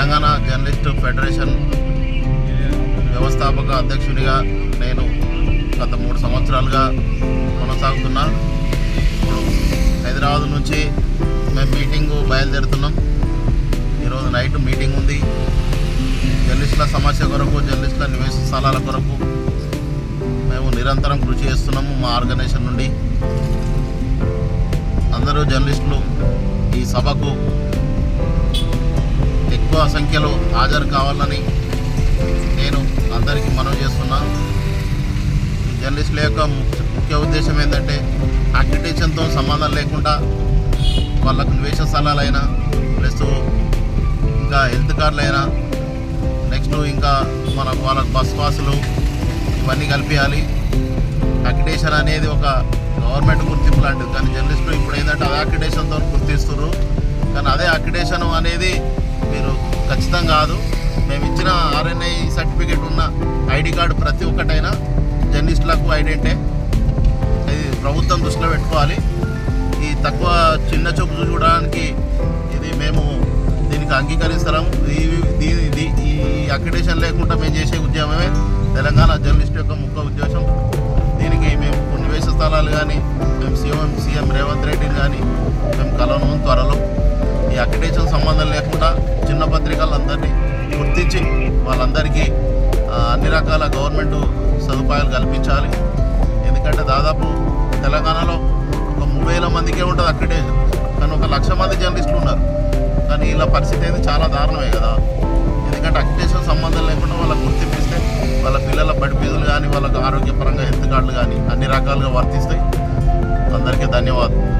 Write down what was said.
Telangana journalist federation వ్యవస్థాపక అధ్యక్షుడిగా నేను గత మూడు సంవత్సరాలుగా కొనసాగుతున్నా. ఇప్పుడు హైదరాబాద్ నుంచి మేము మీటింగు బయలుదేరుతున్నాం. ఈరోజు నైట్ మీటింగ్ ఉంది. జర్నలిస్టుల సమస్య కొరకు జర్నలిస్టుల నివేశ స్థలాల కొరకు మేము నిరంతరం కృషి చేస్తున్నాము మా ఆర్గనైజేషన్ నుండి. అందరూ జర్నలిస్టులు ఈ సభకు ఎక్కువ సంఖ్యలో హాజరు కావాలని నేను అందరికీ మనవి చేస్తున్నా. జర్నలిస్టుల యొక్క ముఖ్య ఉద్దేశం ఏంటంటే అక్రిటేషన్తో సంబంధం లేకుండా వాళ్ళకు నివేశ స్థలాలైనా ప్లస్ ఇంకా హెల్త్ కార్డులైనా నెక్స్ట్ ఇంకా మన వాళ్ళకు బస్ పాసులు ఇవన్నీ కల్పించాలి అక్రిటేషన్ అనేది ఒక గవర్నమెంట్ గుర్తింపు లాంటిది. కానీ జర్నలిస్టులు ఇప్పుడు ఏంటంటే అది అక్రిటేషన్తో గుర్తిస్తున్నారు కానీ అదే అక్రిడేషన్ అనేది మీరు ఖచ్చితంగా కాదు. మేము ఇచ్చిన ఆర్ఎన్ఐ సర్టిఫికేట్ ఉన్న ఐడి కార్డు ప్రతి ఒక్కటైనా జర్నలిస్టులకు ఐడెంటే. ఇది ప్రభుత్వం దృష్టిలో పెట్టుకోవాలి. ఈ తక్కువ చిన్న చూపు చూడడానికి ఇది మేము దీనికి అంగీకరిస్తాము. ఈ దీని దీ- ఈ అక్రిటేషన్ లేకుండా మేము చేసే ఉద్యమమే తెలంగాణ జర్నలిస్ట్ యొక్క ముఖ్య ఉద్దేశం. దీనికి మేము కొన్ని నివేశ స్థలాలు కానీ మేము సీఎం సీఎం రేవంత్ రెడ్డిని కానీ మేము కలవను త్వరలో. అక్రిడేషన్ సంబంధం లేకుండా చిన్న పత్రికలందరినీ గుర్తించి వాళ్ళందరికీ అన్ని రకాల గవర్నమెంట్ సదుపాయాలు కల్పించాలి. ఎందుకంటే దాదాపు తెలంగాణలో ఒక మూడు వేల మందికే ఉంటుంది అక్రిడేషన్. కానీ ఒక లక్ష మంది జర్నలిస్టులు ఉన్నారు. కానీ ఇలా పరిస్థితి అయితే చాలా దారుణమే కదా. ఎందుకంటే అక్రిడేషన్ సంబంధం లేకుండా వాళ్ళకి గుర్తింపిస్తే వాళ్ళ పిల్లల బడి ఫీజులు కానీ వాళ్ళకి ఆరోగ్యపరంగా హెల్త్ కార్డులు కానీ అన్ని రకాలుగా వర్తిస్తాయి. అందరికీ ధన్యవాదాలు.